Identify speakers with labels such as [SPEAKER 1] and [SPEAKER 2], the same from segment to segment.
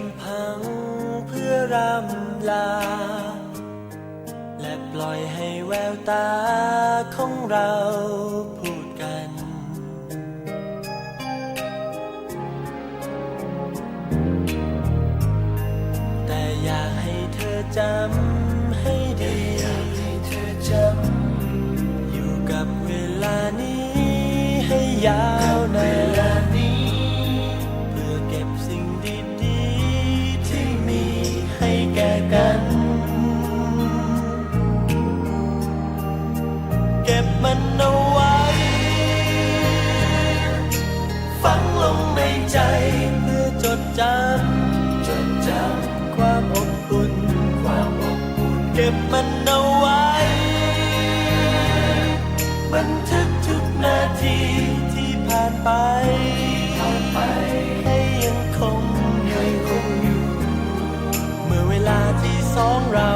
[SPEAKER 1] ำพังเพื่อรำลา และปล่อยให้แววตาของเราพูดกัน แต่อยากให้เธอจำ ใจเพื่อจดจำจดจำความอบอุ่นความอบอุ่นเก็บมันเอาไว้ บันทึกทุกนาทีที่ผ่านไปผ่านไป ให้ยังคงอยู่ เมื่อเวลาที่สองเรา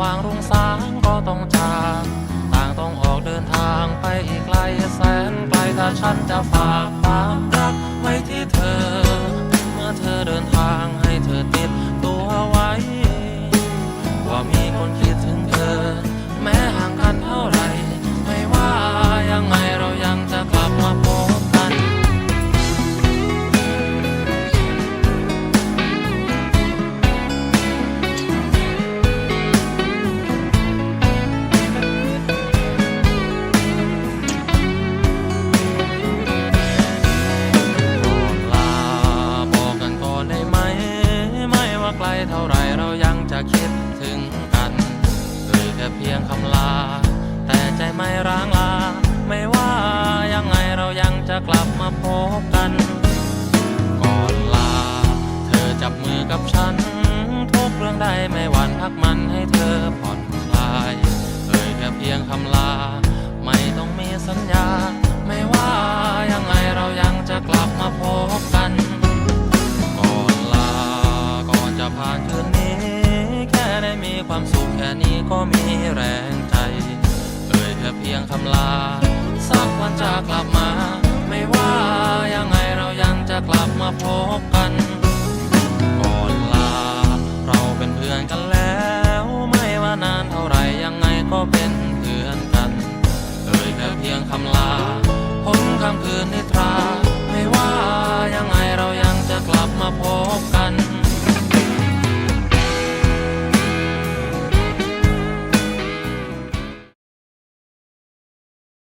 [SPEAKER 1] ว่า
[SPEAKER 2] งรุ่งสางก็ต้องจากต่างต้องออกเดินทางไปอีกไกลแสนไกลถ้าฉันจะฝากความรักไว้ที่เธอ เมื่อเธอเดินทางให้เธอติ เท่าไรเรายังจะคิดถึงกันเอ่ยแค่เพียงคำลา แต่ใจไม่ร้างลา ไม่ว่ายังไงเรายังจะกลับมาพบกัน ก่อนลา เธอจับมือกับฉัน ทุกเรื่องใดไม่หวั่นพักมันให้เธอผ่อนคลายเอ่ยแค่เพียงคำลา ไม่ต้องมีสัญญา ความสุขแค่นี้ก็มีแรงใจ เอ่ยแค่เพียงคำลา สักวันจะกลับมา ไม่ว่ายังไงเรายังจะกลับมาพบกัน